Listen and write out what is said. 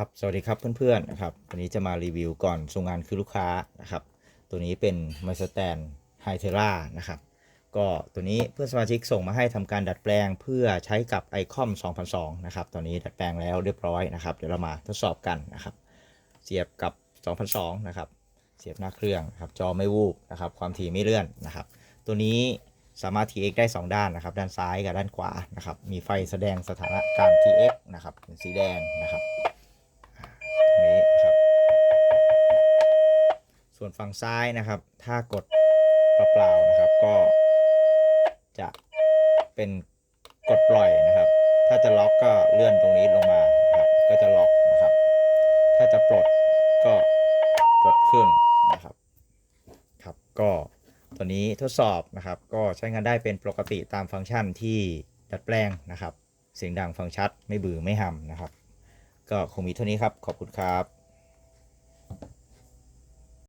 ครับสวัสดีครับเพื่อนๆนะครับวันนี้จะมารีวิวก่อนส่งงานคือลูกค้านะครับ ตัวนี้เป็น m y s t a n h y t e r a นะครับก็ตัวนี้เพื่อนสมาชิกส่งมาให้ทำการดัดแปลงเพื่อใช้กับ ICOM 2002นะครับตอนนี้ดัดแปลงแล้วเรียบร้อยนะครับ เดี๋ยวเรามาทดสอบกันนะครับ เสียบกับ 2002นะครับ เสียบหน้าเครื่องครับจอไม่วูบนะครับความถี่ไม่เลื่อนนะครับ ตัวนี้สามารถ TX ได้ 2 ด้านนะครับ ด้านซ้ายกับด้านขวานะครับ มีไฟแสดงสถานะการ TX นะครับเป็นสีแดงนะครับ ส่วนฝั่งซ้ายนะครับ ถ้ากดเปล่าๆนะครับ ก็จะเป็นกดปล่อยนะครับ ถ้าจะล็อกก็เลื่อนตรงนี้ลงมาครับ ก็จะล็อกนะครับ ถ้าจะปลดก็ปลดขึ้นนะครับ ครับ ก็ตัวนี้ทดสอบนะครับ ก็ใช้งานได้เป็นปกติตามฟังก์ชันที่ดัดแปลงนะครับ เสียงดังฟังชัดไม่บือไม่ห่ำนะครับ ก็คงมีเท่านี้ครับ ขอบคุณครับ